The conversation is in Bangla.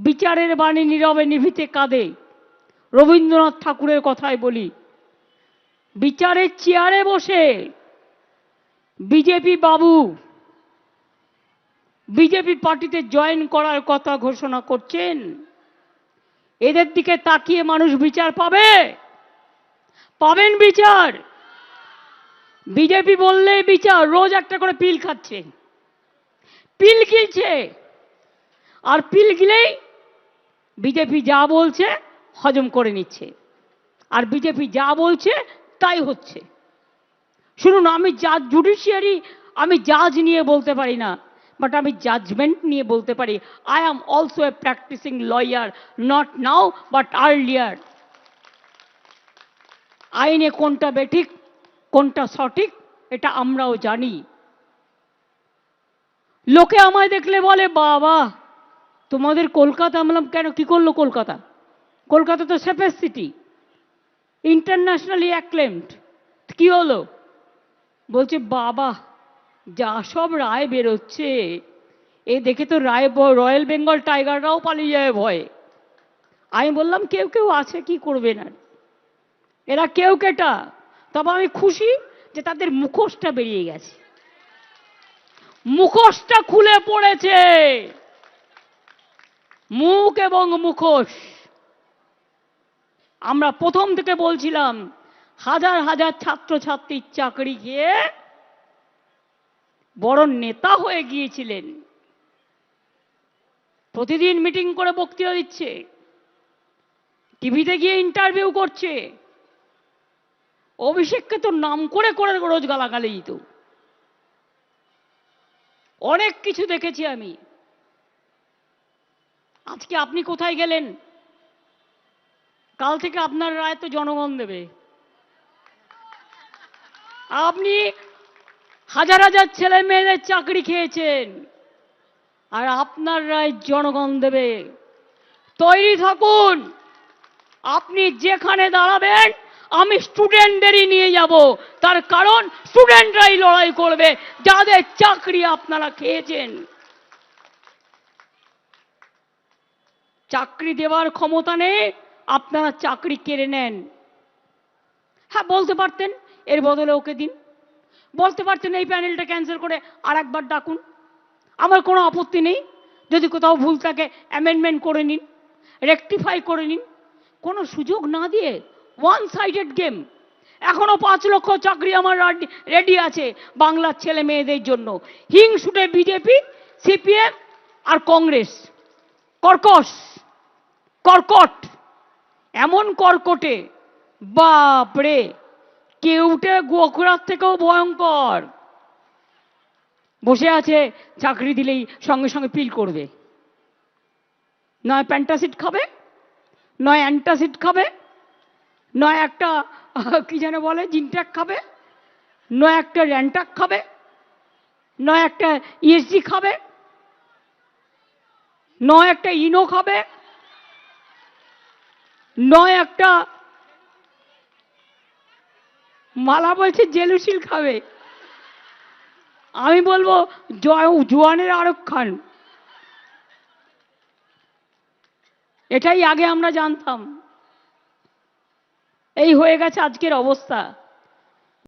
বিচারের বাণী নীরবে নিভিতে কাঁদে। রবীন্দ্রনাথ ঠাকুরের কথাই বলি, বিচারের চেয়ারে বসে বিজেপি বাবু, বিজেপি পার্টিতে জয়েন করার কথা ঘোষণা করছেন। এদের দিকে তাকিয়ে মানুষ বিচার পাবে? পাবেন বিচার। বিজেপি বললে বিচার, রোজ একটা করে পিল খাচ্ছে। পিল গিলছে আর পিল গিলেই বিজেপি যা বলছে হজম করে নিচ্ছে। আর বিজেপি যা বলছে তাই হচ্ছে। শুনুন, আমি জাজ জুডিশিয়ারি আমি জাজ নিয়ে বলতে পারি না বাট আমি জাজমেন্ট নিয়ে বলতে পারি। I am also a practising lawyer not now but earlier আইনে কোনটা বেঠিক, কোনটা সঠিক, এটা আমরাও জানি। লোকে আমায় দেখলে বলে, বাবা তোমাদের কলকাতা আমলাম কেন? কি করল কলকাতা? কলকাতা তো সেফেস্ট সিটি ইন্টারন্যাশনালি অ্যাক্লেমড কি হলো? বলছে, বাবা, যা সব রায় বেরোচ্ছে, এ দেখে তো রায় রয়্যাল বেঙ্গল টাইগাররাও পালিয়ে যায় ভয়ে। আমি বললাম, কেউ কেউ আছে, কি করবে না? এরা কেউ কেটা? তবে আমি খুশি যে তাদের মুখোশটা বেরিয়ে গেছে। মুখোশটা খুলে পড়েছে। মুখ এবং মুখোশ আমরা প্রথম থেকে বলছিলাম, হাজার হাজার ছাত্রছাত্রীর চাকরি গিয়ে বড় নেতা হয়ে গিয়েছিলেন। প্রতিদিন মিটিং করে বক্তৃতা দিচ্ছে, টিভিতে গিয়ে ইন্টারভিউ করছে। অভিষেককে তো নাম করে করে রোজ গালাগালি দিত। অনেক কিছু দেখেছি আমি। আজকে আপনি কোথায় গেলেন? কাল থেকে আপনার রায় তো জনগণ দেবে। আপনি হাজার হাজার ছেলে মেয়েদের চাকরি খেয়েছেন, আর আপনার রায় জনগণ দেবে। তৈরি থাকুন, আপনি যেখানে দাঁড়াবেন, আমি স্টুডেন্টদেরই নিয়ে যাব। তার কারণ স্টুডেন্টরাই লড়াই করবে, যাদের চাকরি আপনারা খেয়েছেন। চাকরি দেওয়ার ক্ষমতা নেই, আপনারা চাকরি কেড়ে নেন। হ্যাঁ বলতে পারতেন, এর বদলে ওকে দিন। বলতে পারতেন, এই প্যানেলটা ক্যান্সেল করে আর একবার ডাকুন। আমার কোনো আপত্তি নেই, যদি কোথাও ভুল থাকে অ্যামেন্ডমেন্ট করে নিন রেকটিফাই করে নিন। কোনো সুযোগ না দিয়ে ওয়ান সাইডেড গেম এখনও পাঁচ লক্ষ চাকরি আমার রেডি আছে বাংলার ছেলে মেয়েদের জন্য। হিংসুটে বিজেপি, সিপিএম আর কংগ্রেস। কর্কশ। কর্কট। এমন কর্কটে বাপরে কেউটে গোখরার থেকেও ভয়ঙ্কর। বসে আছে, চাকরি দিলেই সঙ্গে সঙ্গে পিল করবে। নয় প্যান্টাসিড খাবে, নয় অ্যান্টাসিড খাবে, নয় একটা, কি যেন বলে জিনট্যাক খাবে, নয় একটা র্যান্টাক খাবে, নয় একটা ইএসজি খাবে, নয় একটা ইনো খাবে নয় একটা মালা বলছে জেলুসিল খাবে। আমি বলব জয় জোয়ানের আরক্ষণ খান। এটাই আগে আমরা জানতাম। এই হয়ে গেছে আজকের অবস্থা।